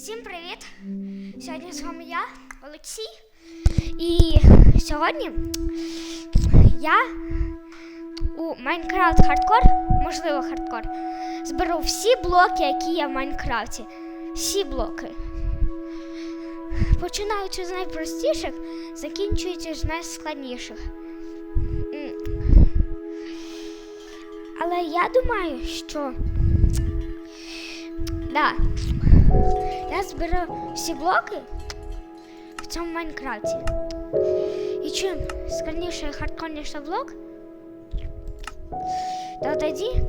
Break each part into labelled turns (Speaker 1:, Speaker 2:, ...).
Speaker 1: Всім привіт! Сьогодні з вами я, Олексій. І сьогодні я у Майнкрафт Хардкор, можливо, хардкор, зберу всі блоки, які є в Майнкрафті. Всі блоки. Починаючи з найпростіших, закінчуючи з найскладніших. Але я думаю, що. Да. Я зберу всі блоки в цьому Майнкрафті. І чим складніше і хардкорніше блок, то тоді.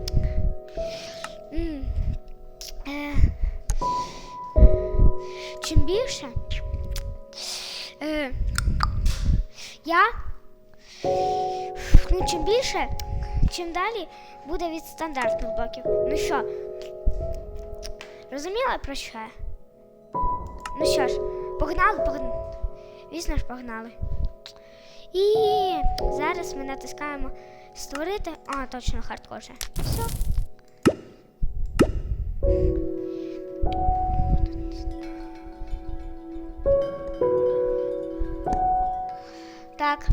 Speaker 1: е, чим більше е, я. Ну, чим більше, чим далі буде від стандартних блоків. Ну що, Розуміла про що? Ну що ж, погнали, погнали. Звісно ж, погнали. І зараз ми натискаємо створити. А, точно, хардкор вже. Все. Так.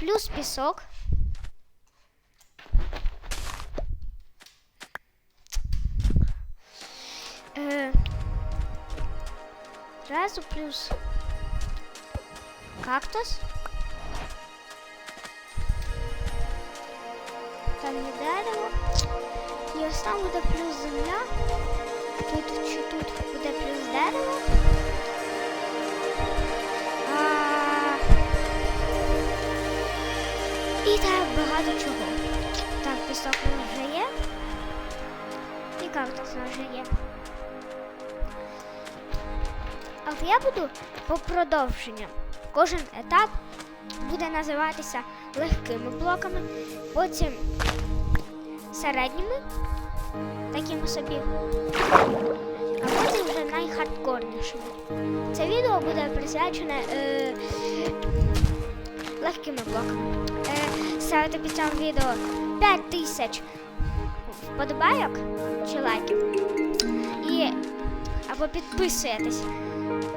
Speaker 1: Плюс пісок. Зразу плюс кактус. Там є дерево. І ось там буде плюс земля. Тут чи тут буде плюс дерево. А... І так багато чого. Так, пісок у є. І кактус у вже є. Але я буду по продовженню. Кожен етап буде називатися легкими блоками, потім середніми, такими собі, а потім вже найхардкорнішими. Це відео буде присвячене е, легкими блоками. Е, ставите під цим відео 5 тисяч вподобайок чи лайків. І або підписуєтесь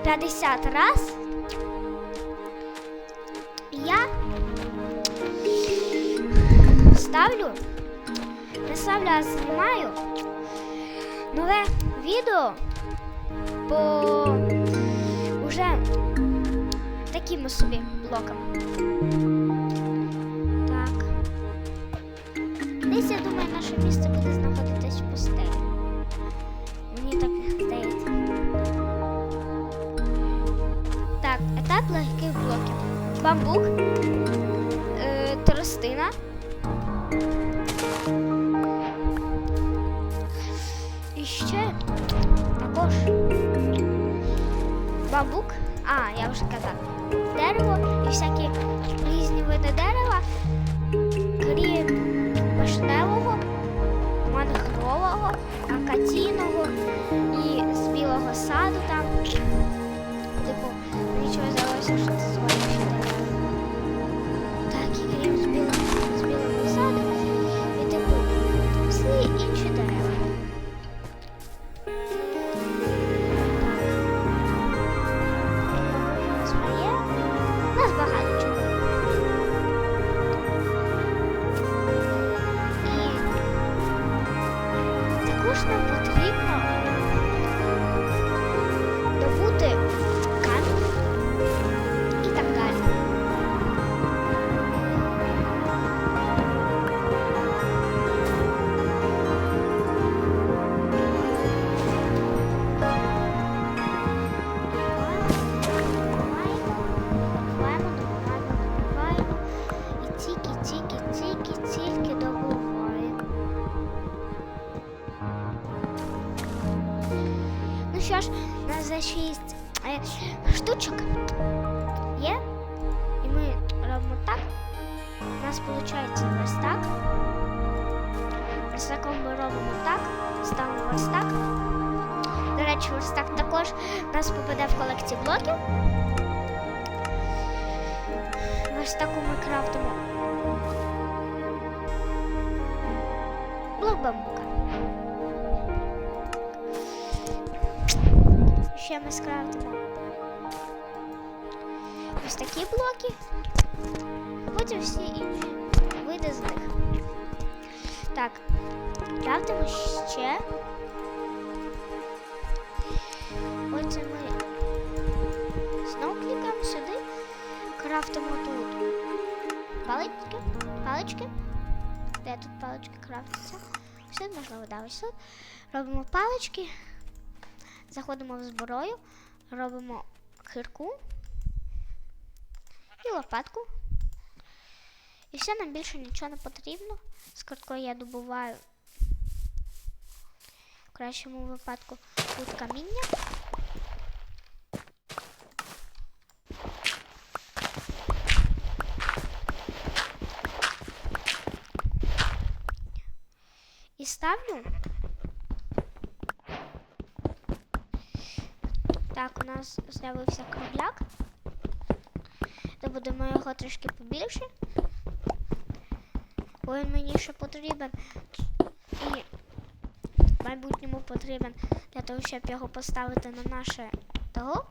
Speaker 1: 50 раз. Я ставлю, а знімаю нове відео по уже такими собі блоками. Так. Десь, я думаю, наше місце буде знаходитись Бамбук, е, тростина. І ще також бамбук. А, я вже казав. Дерево і всякі різні види дерева, крім вишневого, мангрового, акаційного і з білого саду там. Типу, нічого здалося, що це звалюще що ж, у нас за 6 е, штучок є. І ми робимо так. У нас виходить ось так. Верстаком ми робимо так, ставимо ось так. До речі, ось так також у нас попаде в колекцію блоків. Ось таку ми крафтимо. Блок бамбука. Ще ми скрафтимо ось такі блоки. Потім всі інші види з них. Так, крафтимо ще. Потім ми знову клікаємо сюди, крафтимо тут палички, палички. Де тут палички крафтяться? Все можливо, да, ось тут. Робимо палички, заходимо в зброю, робимо кирку і лопатку. І все, нам більше нічого не потрібно. З киркою я добуваю в кращому випадку тут каміння. І ставлю. Так, у нас з'явився кругляк. Добудемо його трішки побільше. Він мені ще потрібен. І в майбутньому потрібен для того, щоб його поставити на наше того.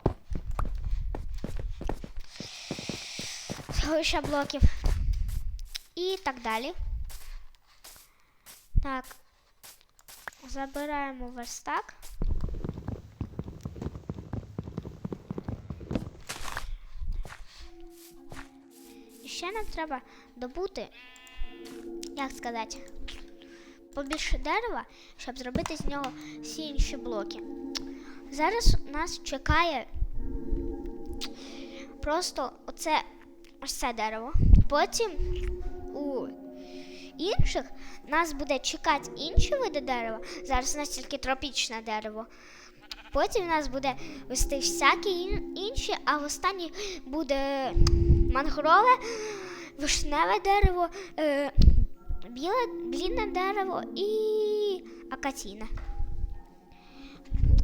Speaker 1: Сховища блоків. І так далі. Так. Забираємо верстак. Ще нам треба добути, як сказати, побільше дерева, щоб зробити з нього всі інші блоки. Зараз нас чекає просто оце ось це дерево. Потім у інших нас буде чекати інші види дерева. Зараз у нас тільки тропічне дерево. Потім у нас буде вести всякі ін- інші, а в останній буде мангрове, вишневе дерево, е, біле, блінне дерево і акаційне.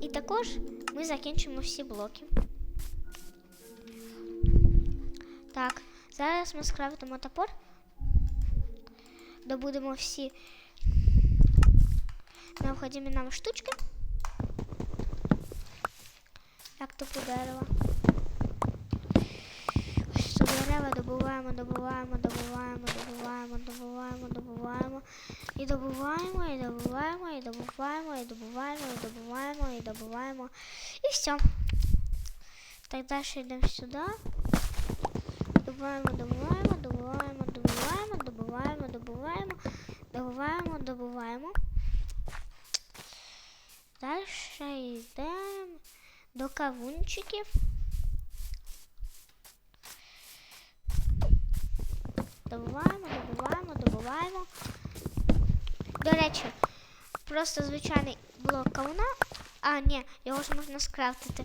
Speaker 1: І також ми закінчимо всі блоки. Так, зараз ми скрафтимо топор добудемо всі необхідні нам штучки. Як топу дерева. Дерева добуваємо, добуваємо, добуваємо, добуваємо, добуваємо, добуваємо. І добуваємо, і добуваємо, і добуваємо, і добуваємо, і добуваємо, і добуваємо. І все. Так далі йдемо сюди. Добуваємо, добуваємо, добуваємо, добуваємо, добуваємо, добуваємо, добуваємо, добуваємо. Далі йдемо до кавунчиків. Добуваємо, добуваємо, добуваємо. До речі, просто звичайний блок кавуна. А, ні, його ж можна скрафтити.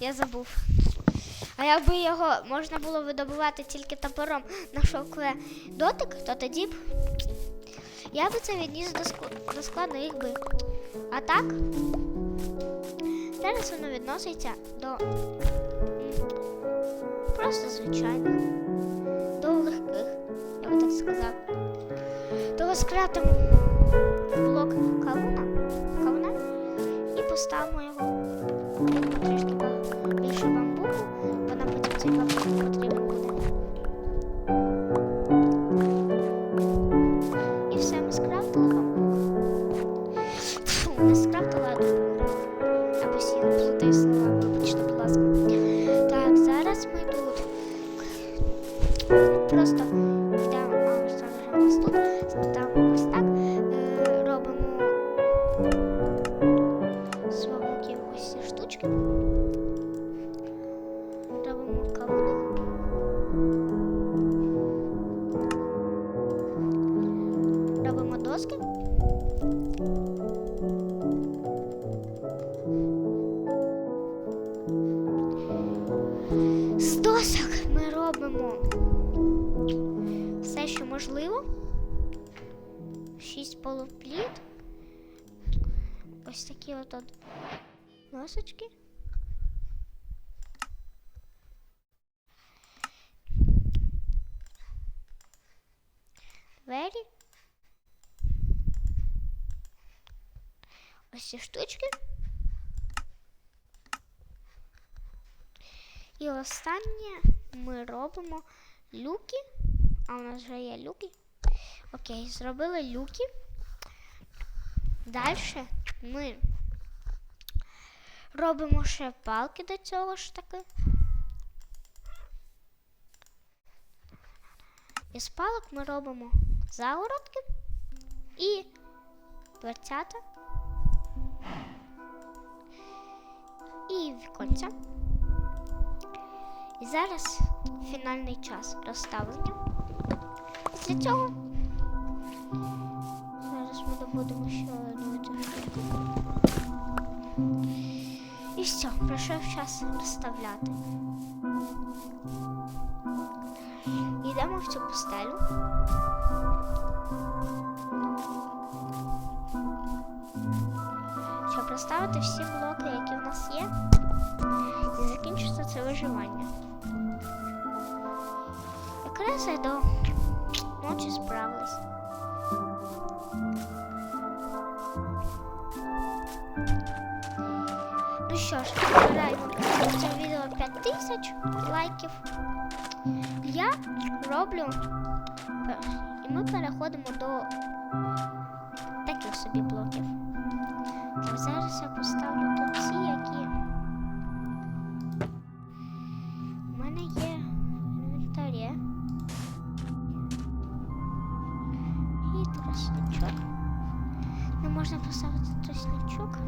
Speaker 1: Я забув. А якби його можна було видобувати тільки топором на шовкове дотик, то тоді б я би це відніс до, ск- до. А так, зараз воно відноситься до просто я би так сказав. То розкратимо блок кавуна, кавуна і поставимо його Візьмемо трішки ба- більше бамбуку, бо нам потім цей бамбук потрібен буде. І все, ми скрафтили От носочки. Двері. Ось ці штучки. І останнє ми робимо люки. А у нас вже є люки. Окей, зробили люки. Далі ми робимо ще палки до цього ж таки. Із палок ми робимо загородки і дверцята. І віконця. І зараз фінальний час розставлення. Після цього зараз ми добудемо ще одну цю. Все, пройшов час розставляти. Йдемо в цю пустелю. Щоб розставити всі блоки, які в нас є, і закінчиться це виживання. Якраз я до ночі справилась. Що ж, збираємо це відео 5000 лайків. Я роблю і ми переходимо до таких собі блоків. Так, зараз я поставлю тут ці, які у мене є інвентарі. І тросничок. Не можна поставити тросничок.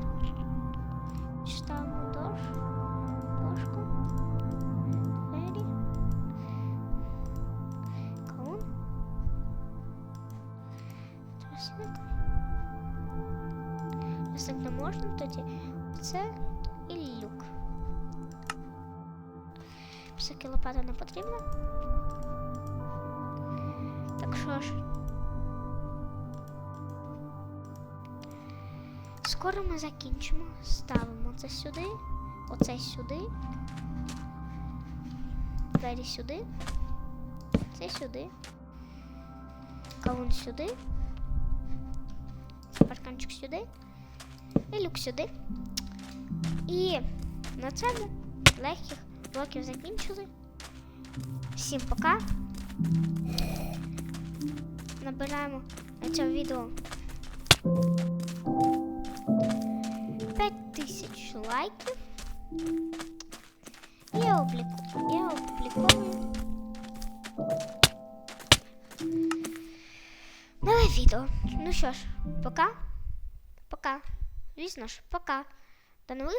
Speaker 1: Тросник не можна, тоді це і люк. Всякі лопата не потрібна. Так що ж. Скоро ми закінчимо. Ставимо це сюди, оце сюди, двері сюди, це сюди, кавун сюди, парканчик сюди і люк сюди. І на цьому легких блоків закінчили. Всім пока. Набираємо на цьому відео 5000 лайків. Я, обліку... я опубліковую нове відео. Ну що ж, пока. Пока. Звісно ж, пока. До нових